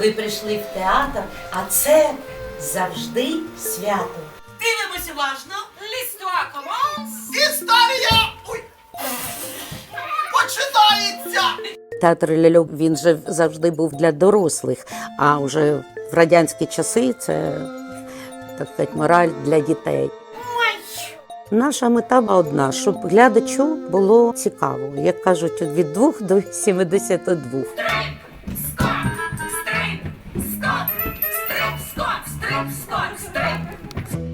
Ви прийшли в театр, а це завжди свято. Дивимось уважно. Ліства команс. Історія! Ой! Починається! Театр ляльок він же завжди був для дорослих, а вже в радянські часи це так сказати, мораль для дітей. Наша мета була одна, щоб глядачу було цікаво, як кажуть, від 2 до 72.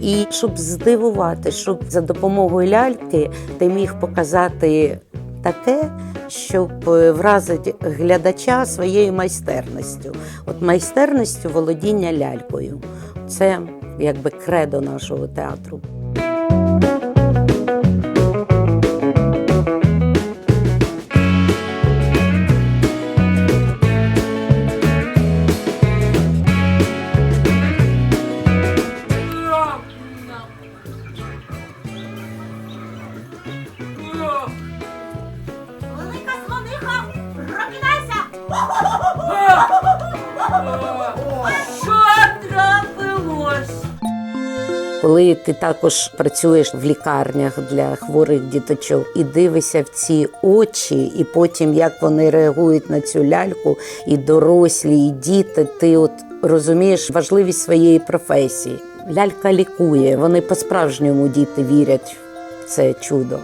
І щоб здивувати, щоб за допомогою ляльки ти міг показати таке, щоб е, вразити глядача своєю майстерністю. От майстерністю володіння лялькою. Це якби кредо нашого театру. Що трапилось? Коли ти також працюєш в лікарнях для хворих діточок і дивишся в ці очі, і потім як вони реагують на цю ляльку, і дорослі, і діти, ти от розумієш важливість своєї професії. Лялька лікує, вони по-справжньому діти вірять в це чудо.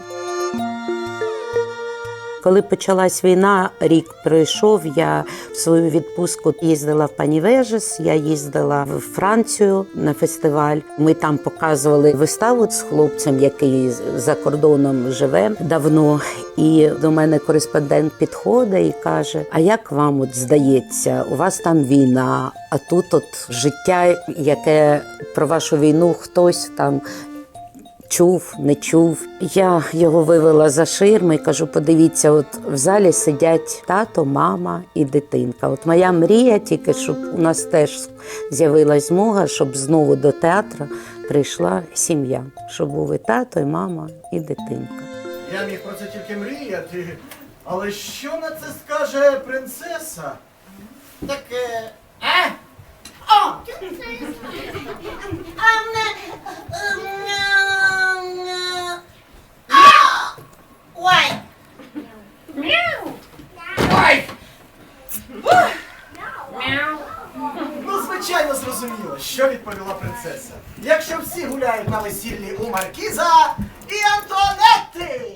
Коли почалась війна, рік пройшов. Я в свою відпустку їздила в Панівежес, я їздила в Францію на фестиваль. Ми там показували виставу з хлопцем, який за кордоном живе давно. І до мене кореспондент підходить і каже: А як вам от здається, у вас там війна, а тут от життя, яке про вашу війну хтось там чув, не чув. Я його вивела за ширми і кажу: подивіться, от в залі сидять тато, мама і дитинка. От моя мрія тільки, щоб у нас теж з'явилась змога, щоб знову до театру прийшла сім'я, щоб були тато, і мама і дитинка. Я міг про це тільки мріяти. Але що на це скаже принцеса? Таке. Е? О! Ой! Ой! Ну, звичайно, зрозуміло, що відповіла принцеса. Якщо всі гуляють на весіллі у Маркіза і Антуанетти!